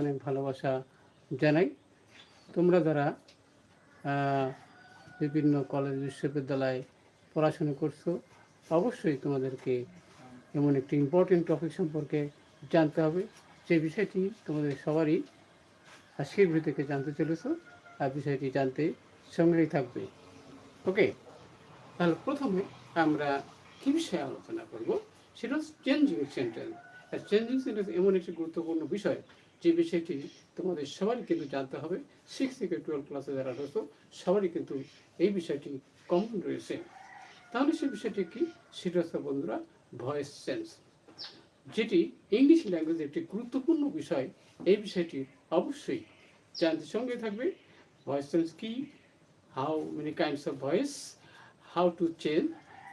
অনেক ভালোবাসা জানাই। তোমরা যারা বিভিন্ন কলেজ বিশ্ববিদ্যালয়ে পড়াশোনা করছ, অবশ্যই তোমাদেরকে এমন একটি ইম্পর্টেন্ট টপিক সম্পর্কে জানতে হবে। যে বিষয়টি তোমাদের সবারই আজকের থেকে জানতে চলেছো, আর বিষয়টি জানতে সঙ্গেই থাকবে। ওকে তাহলে প্রথমে আমরা কি বিষয়ে আলোচনা করব? সেটা হচ্ছে চেঞ্জিং সেন্টেন্স আর চেঞ্জিং সেন্টেন্স এমন একটি গুরুত্বপূর্ণ বিষয় যে বিষয়টি তোমাদের সবারই কিন্তু জানতে হবে সিক্স থেকে টুয়েলভ ক্লাসে যারা রয়েছে, সবারই কিন্তু এই বিষয়টি কমন রয়েছে। তাহলে সেই বিষয়টি কি? সেটা হচ্ছে বন্ধুরা ভয়েস সেন্স যেটি ইংলিশ ল্যাঙ্গুয়েজের একটি গুরুত্বপূর্ণ বিষয়। এই বিষয়টি অবশ্যই জানতে সঙ্গে থাকবে। ভয়েস সেন্স কি? How many kinds of voice how to change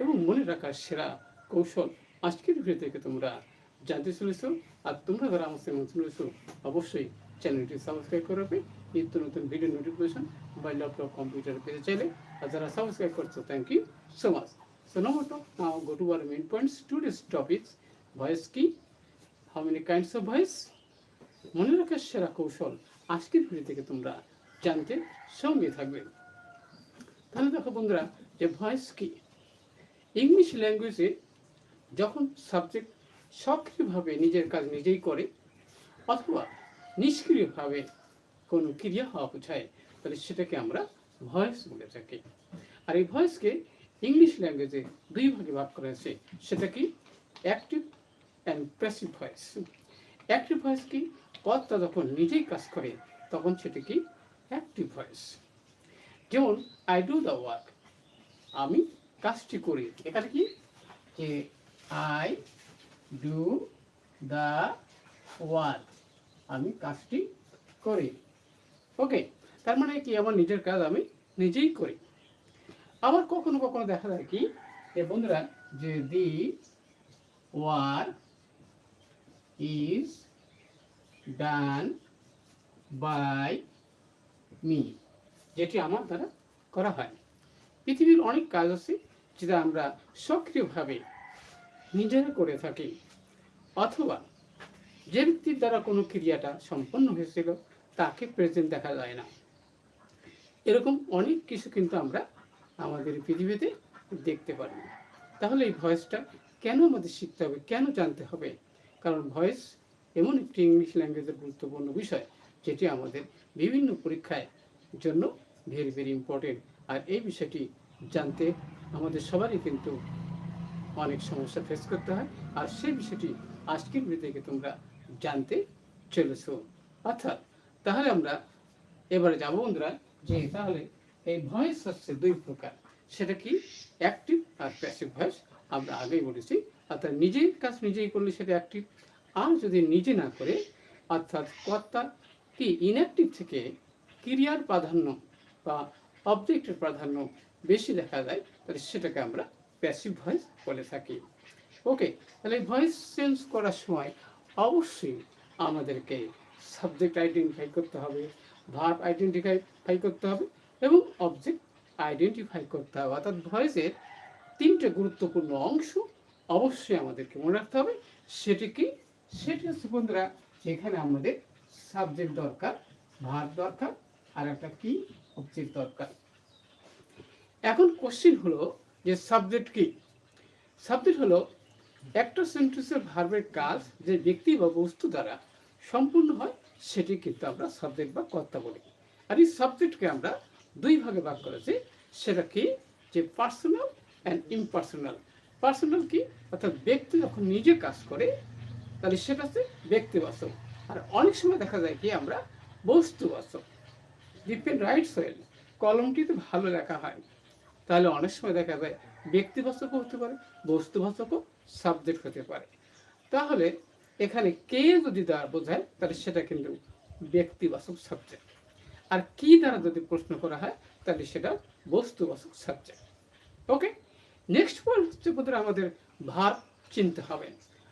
এবং মনে রাখার সেরা কৌশল আজকের ভিডিও থেকে তোমরা জানতে চলেছ আর তোমরা যারা আমার সঙ্গে চলেছ অবশ্যই চ্যানেলটি সাবস্ক্রাইব করবে নিত্য নতুন ভিডিও নোটিফিকেশন বা ল্যাপটপ কম্পিউটার পেতে চাইলে। আর যারা সাবস্ক্রাইব করছ thank you so much so number two now go to our main points today's topics voice কি how many kinds of voice মনে রাখার সেরা কৌশল। আজকের ভিডিও থেকে তোমরা জানতে সঙ্গে থাকবে। তাহলে দেখো বন্ধুরা, যে ভয়েস কি ইংলিশ ল্যাঙ্গুয়েজে যখন সাবজেক্ট সক্রিয়ভাবে নিজের কাজ নিজেই করে, অথবা নিষ্ক্রিয়ভাবে কোনো ক্রিয়া হওয়া বোঝায়, তাহলে সেটাকে আমরা ভয়েস বলে থাকি। আর এই ভয়েসকে ইংলিশ ল্যাঙ্গুয়েজে দুই ভাগে ভাগ করা হয়েছে সেটা কি active and passive voice active voice কি কর্তা যখন নিজেই কাজ করে, তখন সেটা কি অ্যাক্টিভ ভয়েস যেমন আই ডু দ্য ওয়ার্ক আমি কাজটি করি। এখানে কি? যে আই ডু দ্য ওয়ার্ক আমি কাজটি করি। ওকে তার মানে কি? আমার নিজের কাজ আমি নিজেই করি। আবার কখনো কখনো দেখা যায় কি? এ বন্ধুরা, যে the work is done by me যেটি আমার দ্বারা করা হয়। পৃথিবীর অনেক কাজ আছে যেটা আমরা সক্রিয়ভাবে নিজেরা করে থাকি। অথবা যে ব্যক্তির দ্বারা কোনো ক্রিয়াটা সম্পন্ন হয়েছিল, তাকে প্রেজেন্ট দেখা যায় না। এরকম অনেক কিছু কিন্তু আমরা আমাদের পৃথিবীতে দেখতে পারি। তাহলে এই ভয়েসটা কেন আমাদের শিখতে হবে? কেন জানতে হবে? কারণ ভয়েস এমন একটি ইংলিশ ল্যাঙ্গুয়েজের গুরুত্বপূর্ণ বিষয়, যেটি আমাদের বিভিন্ন পরীক্ষায় জন্য ভেরি ভেরি ইম্পর্টেন্ট আর এই বিষয়টি জানতে আমাদের সবারই কিন্তু অনেক সমস্যা ফেস করতে হয়। আর সেই বিষয়টি আজকের ভিডিও থেকে তোমরা জানতে চলেছো। অর্থাৎ, তাহলে আমরা এবারে যাব বন্ধুরা, যে তাহলে এই ভয়েস হচ্ছে দুই প্রকার। সেটা কি অ্যাক্টিভ আর প্যাসিভ ভয়েস আমরা আগেই বলেছি, অর্থাৎ নিজের কাজ নিজেই করলে সেটা অ্যাক্টিভ আর যদি নিজে না করে, অর্থাৎ কর্তা কি ইনঅ্যাক্টিভ থেকে ক্রিয়ার প্রাধান্য বা অবজেক্টের প্রাধান্য বেশি দেখা যায় তাহলে সেটাকে আমরা প্যাসিভ ভয়েস বলে থাকি। ওকে তাহলে ভয়েস চেঞ্জ করার সময় অবশ্যই আমাদেরকে সাবজেক্ট আইডেন্টিফাই করতে হবে ভার্ব আইডেন্টিফাই করতে হবে এবং অবজেক্ট আইডেন্টিফাই করতে হবে। অর্থাৎ ভয়েসের তিনটে গুরুত্বপূর্ণ অংশ অবশ্যই আমাদেরকে মনে রাখতে হবে। সেটি কি? সেটি হচ্ছে বন্ধুরা যেখানে আমাদের সাবজেক্ট দরকার ভার্ব দরকার, আর একটা কি? অবজেক্ট দরকার। এখন কোশ্চিন হলো যে সাবজেক্ট কি? সাবজেক্ট হলো একটা সেন্টেন্সের ভার্বের কাজ যে ব্যক্তি বা বস্তু দ্বারা সম্পূর্ণ হয়, সেটি কিন্তু আমরা সাবজেক্ট বা কর্তা বলি। আর এই সাবজেক্টকে আমরা দুই ভাগে ভাগ করেছি, সেটা কি? যে পার্সোনাল অ্যান্ড ইমপার্সোনাল পার্সোনাল কি? অর্থাৎ ব্যক্তি যখন নিজে কাজ করে, তাহলে সেটা হচ্ছে ব্যক্তিবাচক। আর অনেক সময় দেখা যায় কি, আমরা বস্তুবাচক। ডিপেন্ড রাইটস ওয়েল কলমটিতে ভালো লেখা হয়। তাহলে অনেক সময় দেখা যায় ব্যক্তিবাচকও হতে পারে বস্তুবাচকও সাবজেক্ট হতে পারে। তাহলে এখানে কে যদি দ্বারা বোঝায়, তাহলে সেটা কিন্তু ব্যক্তিবাচক সাবজেক্ট আর কি দ্বারা যদি প্রশ্ন করা হয়, তাহলে সেটা বস্তুবাচক সাবজেক্ট ওকে নেক্সট পয়েন্ট হচ্ছে বোধহয় আমাদের ভাব চিনতে হবে।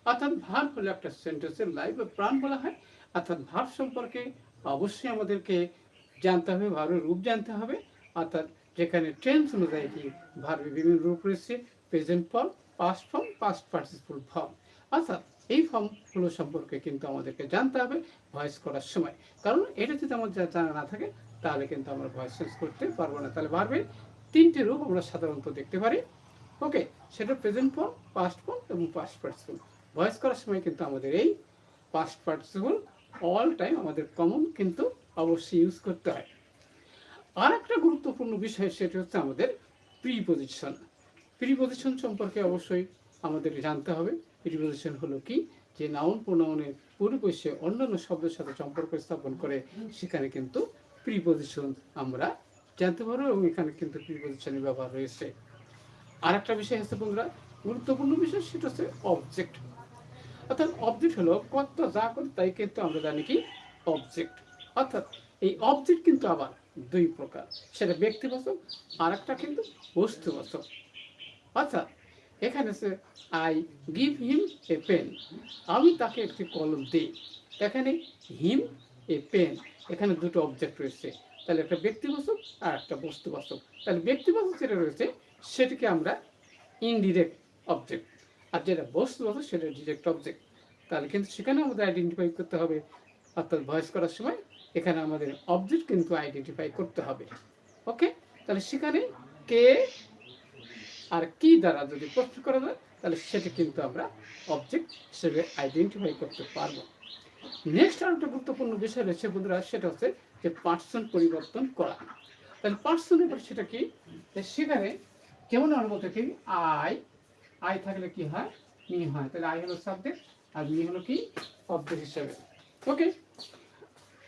অর্থাৎ ভাব হলে একটা সেন্টেন্সের লাইফ প্রাণ বলা হয়। অর্থাৎ ভার সম্পর্কে অবশ্যই আমাদেরকে জানতে হবে ভাবের রূপ জানতে হবে। অর্থাৎ যেখানে টেন্স অনুযায়ী ভার্বের বিভিন্ন রূপ রয়েছে present form past form past participle form অর্থাৎ এই ফর্মগুলো সম্পর্কে কিন্তু আমাদেরকে জানতে হবে ভয়েস করার সময়। কারণ এটা যদি আমার জা- জানা না থাকে, তাহলে কিন্তু আমরা ভয়েস চেঞ্জ করতে পারব না। তাহলে বাড়বে তিনটে রূপ আমরা সাধারণত দেখতে পারি। ওকে সেটা প্রেজেন্ট ফর্ম পাস্ট ফর্ম এবং পাস্ট পার্টিসিপল ভয়েস করার সময় কিন্তু আমাদের এই পাস্ট পার্টিসিপল অল টাইম আমাদের কমন কিন্তু অবশ্যই ইউজ করতে হয়। আর একটা গুরুত্বপূর্ণ বিষয় সেটা হচ্ছে আমাদের প্রিপোজিশন প্রিপোজিশন সম্পর্কে অবশ্যই আমাদের জানতে হবে। প্রিপোজিশন হলো কি? যে নাউন প্রোনাউনের পরিবেশে অন্যান্য শব্দের সাথে সম্পর্ক স্থাপন করে, সেখানে কিন্তু প্রিপোজিশন আমরা জানতে পারব এবং এখানে কিন্তু প্রিপোজিশনের ব্যবহার রয়েছে। আর একটা বিষয় হচ্ছে বন্ধুরা, গুরুত্বপূর্ণ বিষয় সেটা হচ্ছে অবজেক্ট অর্থাৎ অবজেক্ট হলো কত যা করি তাই কিন্তু আমরা জানি কি অবজেক্ট অর্থাৎ এই অবজেক্ট কিন্তু আবার দুই প্রকার। সেটা ব্যক্তিবাচক আর একটা কিন্তু বস্তুবাচক অর্থাৎ এখানে সে I give him a pen আমি তাকে একটি কলম দিই। এখানে হিম এ পেন এখানে দুটো অবজেক্ট রয়েছে। তাহলে একটা ব্যক্তিবাচক আর একটা বস্তুবাচক তাহলে ব্যক্তিবাচক যেটা রয়েছে, সেটাকে আমরা ইনডিরেক্ট অবজেক্ট আর যেটা বস্তুবাচক সেটা ডিরেক্ট অবজেক্ট তাহলে কিন্তু সেখানে আমাদের আইডেন্টিফাই করতে হবে। অর্থাৎ ভয়েস করার সময় এখানে আমাদের অবজেক্ট কিন্তু আইডেন্টিফাই করতে হবে। ওকে তাহলে সেখানে কে আর কি দ্বারা যদি প্রশ্ন করা যায়, তাহলে সেটা কিন্তু আমরা অবজেক্ট হিসেবে আইডেন্টিফাই করতে পারব। নেক্সট আর একটা গুরুত্বপূর্ণ বিষয় রয়েছে বন্ধুরা, সেটা হচ্ছে যে পার্সন পরিবর্তন করা। তাহলে পার্সন এবার সেটা কি? সেখানে কেমন আমার মতো কি? আই আই থাকলে কি হয়? মি হয়। তাহলে আই হলো সাবজেক্ট আর মি হলো কি? অবজেক্ট হিসেবে। ওকে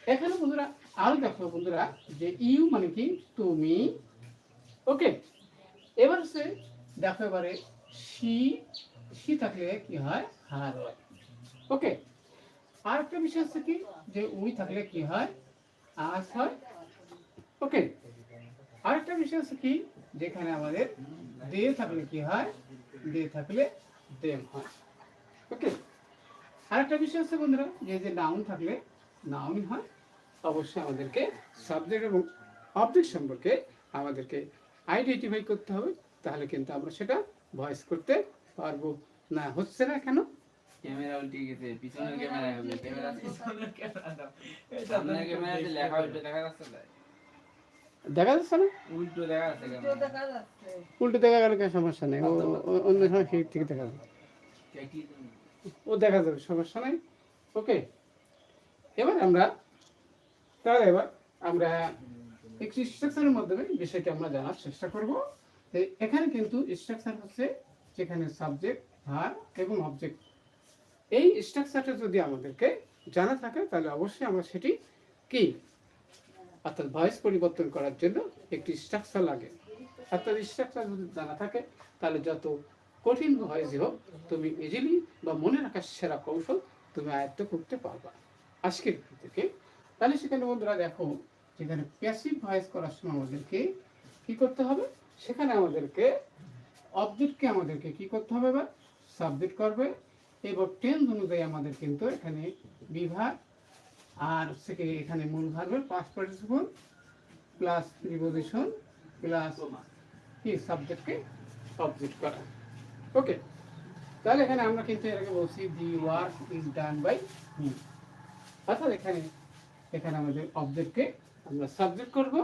এখানে বন্ধুরা আরও দেখো বন্ধুরা যে ইউ মানে কি তুমি ওকে, এবার হচ্ছে দেখো এবারে সি সি থাকলে কি হয়? হার হয়। ওকে আর একটা বিষয় হচ্ছে কি, যে উই থাকলে কি হয়? আস হয়। ওকে, আরেকটা বিষয় হচ্ছে কি, যেখানে আমাদের দে থাকলে কি হয়? দে থাকলে দেম হয়। ওকে, আরেকটা বিষয় হচ্ছে বন্ধুরা, যে যে নাউন থাকলে নাউন হয় অবশ্যই আমাদেরকে সাবজেক্ট এবং অবজেক্ট সম্পর্কে আমাদেরকে আইডেন্টিফাই করতে হবে তাহলে কিন্তু আমরা সেটা ভয়েস করতে পারব। না হচ্ছে না কেন? ক্যামেরা উল্টে গেছে পিছনের ক্যামেরা হবে ক্যামেরা পিছনের ক্যামেরা দাও। সামনের ক্যামেরাতে লেখা উল্টো দেখা যাচ্ছে না দেখা যাচ্ছে না? উল্টো দেখা যাচ্ছে উল্টো দেখা গেলে কোনো সমস্যা নেই অন্য সময় সেই থেকে দেখা যাবে। ও দেখা যাবে সমস্যা নাই। ওকে এবার আমরা, তাহলে এবার আমরা একটি স্ট্রাকচারের মাধ্যমে বিষয়টি আমরা জানার চেষ্টা করব। এখানে কিন্তু স্ট্রাকচার হচ্ছে যেখানে সাবজেক্ট ভার এবং অবজেক্ট এই স্ট্রাকচারটা যদি আমাদেরকে জানা থাকে, তাহলে অবশ্যই আমরা সেটি কি? অর্থাৎ ভয়েস পরিবর্তন করার জন্য একটি স্ট্রাকচার লাগে। অর্থাৎ স্ট্রাকচার যদি জানা থাকে, তাহলে যত কঠিন ভয়েসই হোক, তুমি ইজিলি বা মনে রাখার সেরা কৌশল তুমি আয়ত্ত করতে পারবা। আজকের থেকে। তাহলে সেখানে বন্ধুরা দেখো, যেখানে প্যাসিভ ভয়েস করার সময় আমাদেরকে কি করতে হবে? সেখানে আমাদেরকে অবজেক্টকে আমাদেরকে কি করতে হবে এবার? সাবজেক্ট করবে। এবার টেন্স অনুযায়ী আমাদের কিন্তু এখানে বিভাগ আর থেকে এখানে মূল ভার্বের past participle plus preposition plus কি সাবজেক্টকে অবজেক্ট করা। ওকে তাহলে এখানে আমরা কিন্তু এর আগে বলছি the work is done by me অর্থাৎ এখানে এখানে আমাদের অবজেক্টকে আমরা সাবজেক্ট করব।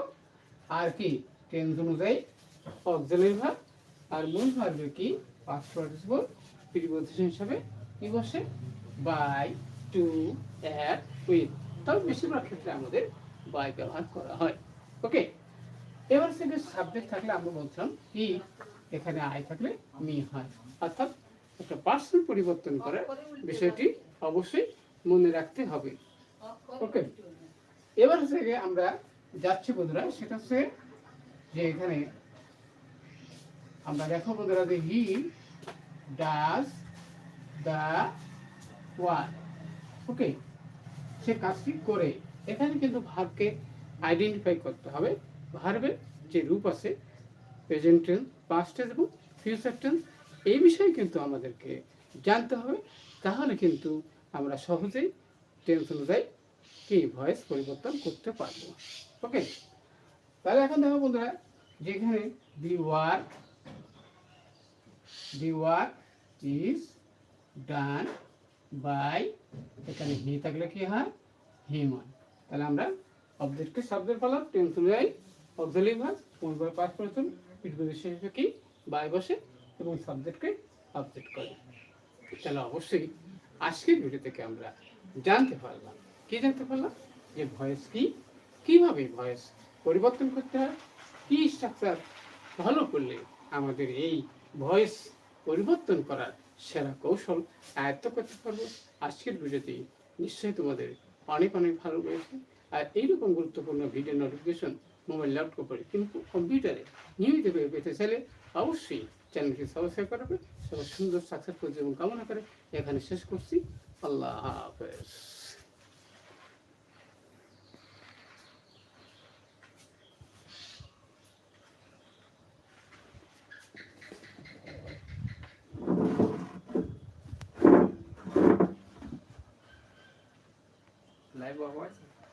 আর কি টেন্স অনুযায়ী অক্সিলারি ভার্ব আর মূল ভার্বের কি পাস্ট পার্টিসিপল প্রিপোজিশন হিসাবে কি বসে? বাই টু অ্যাট উইথ তবে বেশিরভাগ ক্ষেত্রে আমাদের বাই ব্যবহার করা হয়। ওকে এবার সেখানে সাবজেক্ট থাকলে আমরা বলছিলাম কি এখানে আই থাকলে মি হয়। অর্থাৎ একটা পার্সন পরিবর্তন করে বিষয়টি অবশ্যই মনে রাখতে হবে। ওকে এবার গিয়ে আমরা যাচ্ছি বন্ধুরা, সেটা হচ্ছে যে এখানে আমরা দেখো বন্ধুরা যে হি ওয়ান ওকে সে কাজটি করে। এখানে কিন্তু ভার্বকে আইডেন্টিফাই করতে হবে। ভার্বের যে রূপ আছে প্রেজেন্ট টেন্স পাস্ট টেন্স এবং ফিউচার টেন্স এই বিষয়ে কিন্তু আমাদেরকে জানতে হবে। তাহলে কিন্তু আমরা সহজেই টেন্স অনুযায়ী কি ভয়েস পরিবর্তন করতে পারব? ওকে তাহলে এখন দেখো বন্ধুরা, যেখানে the work the work is done by এখানে হি থাকলে কি হয়? হিমান তাহলে আমরা অবজেক্টকে শব্দের ফলক টেন্সুল যাই অক্সিলারি ভার্ব পূর্ব পাস পিঠবিশেষ হিসেবে কি? বাই বসে এবং সাবজেক্টকে আপডেট করে। তাহলে অবশ্যই আজকের ভিডিও থেকে আমরা জানতে পারলাম কি জানতে পারলাম? যে ভয়েস কি? কীভাবে ভয়েস পরিবর্তন করতে হয়? কি স্ট্রাকচার ভালো করলে আমাদের এই ভয়েস পরিবর্তন করার সেরা কৌশল আয়ত্ত করতে পারব? আজকের ভিডিওতে নিশ্চয়ই তোমাদের অনেক অনেক ভালো লেগেছে। আর এইরকম গুরুত্বপূর্ণ ভিডিও নোটিফিকেশন মোবাইল ল্যাপটপ কিন্তু কম্পিউটারে নিয়মিত পেতে চাইলে অবশ্যই চ্যানেলটি সাবস্ক্রাইব করবে সবার সুন্দর সাকসেসফুল জীবন কামনা করে এখানে শেষ করছি। আল্লাহ হাফেজ।